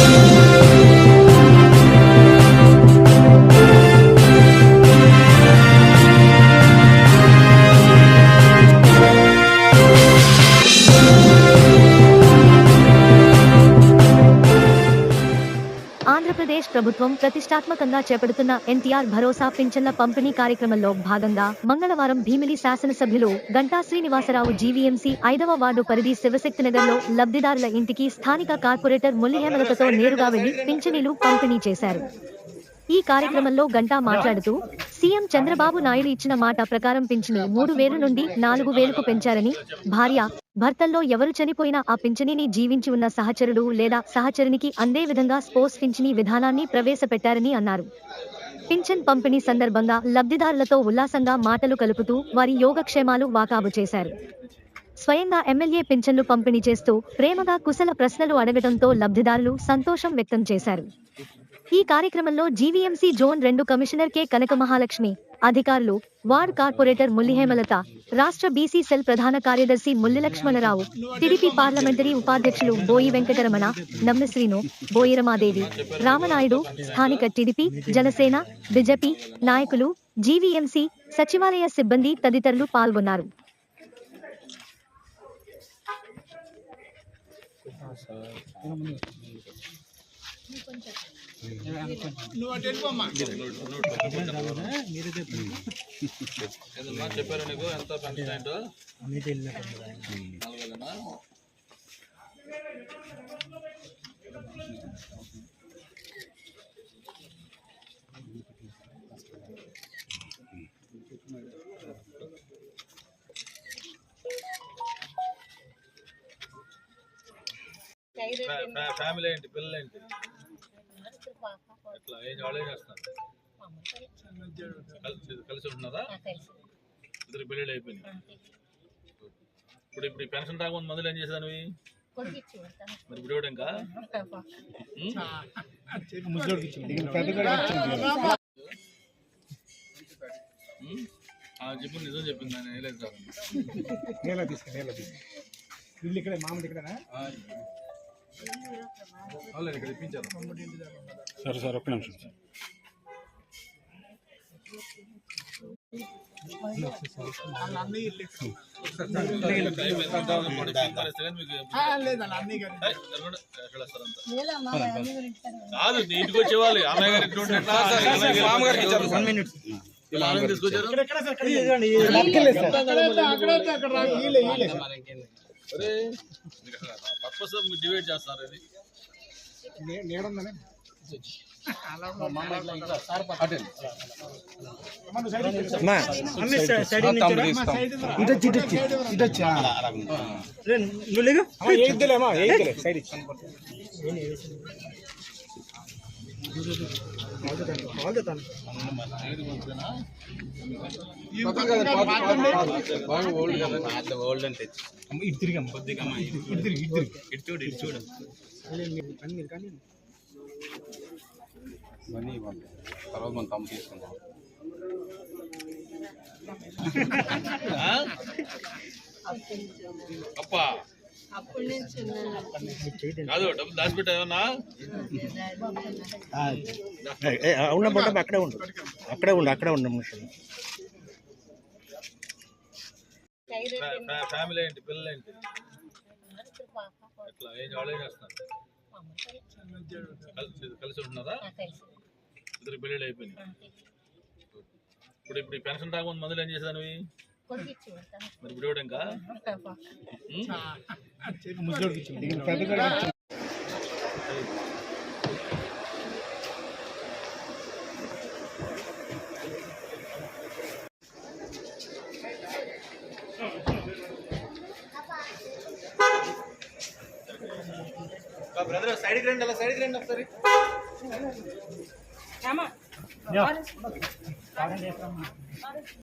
Thank you. Andhra Pradesh ప్రభుత్వం ప్రతిష్టాత్మకంగా చేపడుతున్న ఎన్టీఆర్ భరోసా పింఛన్ల పంపిణీ కార్యక్రమంలో భాగంగా మంగళవారం భీమిలి శాసనసభ్యులు గంటా శ్రీనివాసరావు జీవీఎంసీ ఐదవ వార్డు పరిధి శివశక్తినగర్లో లబ్ధిదారుల ఇంటికి స్థానిక కార్పొరేటర్ ముల్లిహేమలతతో నేరుగా వెళ్ళి పింఛనీలు పంపిణీ చేశారు. ఈ కార్యక్రమంలో గంటా మాట్లాడుతూ సీఎం చంద్రబాబు నాయుడు ఇచ్చిన మాట ప్రకారం పింఛని మూడు వేలు నుండి నాలుగు వేలకు పెంచారని భార్య భర్తల్లో ఎవరు చనిపోయినా ఆ పింఛనీని జీవించి ఉన్న సహచరుడు లేదా సహచరునికి అందే విధంగా స్పోర్ట్స్ పింఛనీ విధానాన్ని ప్రవేశపెట్టారని అన్నారు. పింఛన్ పంపిణీ సందర్భంగా లబ్ధిదారులతో ఉల్లాసంగా మాటలు కలుపుతూ వారి యోగక్షేమాలు వాకాబు చేశారు. స్వయంగా ఎమ్మెల్యే పింఛన్లు పంపిణీ చేస్తూ ప్రేమగా కుశల ప్రశ్నలు అడగడంతో లబ్ధిదారులు సంతోషం వ్యక్తం చేశారు. ఈ కార్యక్రమంలో జీవీఎంసీ జోన్ రెండు కమిషనర్ కె. కనక మహాలక్ష్మి అధికారులు వార్డ్ కార్పొరేటర్ ముల్లిహేమలత రాష్ట్ర బీసీ సెల్ ప్రధాన కార్యదర్శి ముల్లి లక్ష్మణరావు టీడీపీ పార్లమెంటరీ ఉపాధ్యక్షులు బోయి వెంకటరమణ నమ్మశ్రీను బోయిరమాదేవి రామనాయుడు స్థానిక టీడీపీ జనసేన బిజెపి నాయకులు జీవీఎంసీ సచివాలయ సిబ్బంది తదితరులు పాల్గొన్నారు. ఏదమ్మా చెప్పారు నీకు ఎంత ఫ్యా- ఫ్యామిలీ ఏంటి? పిల్లలు ఏంటి? ఎట్లా ఏం వాళ్ళు ఏం చేస్తున్నారు కలిసి కలిసి. ఉంటున్నారా ఇద్దరు పెళ్ళిళ్ళు అయిపోయింది ఇప్పుడు ఇప్పుడు పెన్షన్ రాకముందు మందులు ఏం చేశాను? మరి ఇప్పుడు ఇంకా చెప్పు నిజం చెప్పింది నేను సార్ నేల తీసుకు నేల తీసుకు. ఇల్లు ఇక్కడే మామూలు ఇక్కడనా? సరే సార్ ఒక్క నిమిషం సార్ కాదు నీ ఇంటికి వచ్చేవాళ్ళు అమ్మాయి గారి ఇంటి ఉంటే ఎట్లా? అమ్మాయి గారికి ఇచ్చారు. ఇలా ఆమెను తీసుకొచ్చారు అరే. పర్పస్ డివైడ్ చేస్తారు ఇది నేడుందనే ఇద్దులేమా ఏద్దులే సైడ్ ఇచ్చి ఇటు తిరిగమ్మ కొద్దిగా ఇటు తిరిగి ఇటు తిరిగి ఇటు చూడు ఇటు చూడు కానీ కానీ ఇవన్నీ ఇవ్వండి తర్వాత మనం తమ్ము తీసుకుంటాం ఆ? అప్పా ఉన్న బట్ట అక్కడే ఉండు. అక్కడే ఉండు అక్కడే ఉండు మిషన్ ఫ్యా- ఫ్యామిలీ ఏంటి పిల్లలు ఏంటి? ఎట్లా ఏం కలిసి కలిసి ఉంటున్నారా? ఇద్దరు పెళ్ళిళ్ళు అయిపోయింది ఇప్పుడు ఇప్పుడు పెన్షన్ రాకముందు మందులు ఏం చేశాను? మరి ఇప్పుడు ఇంకా? బ్రదర్ సైడ్కి రండి అలా సైడ్కి రండి ఒకసారి.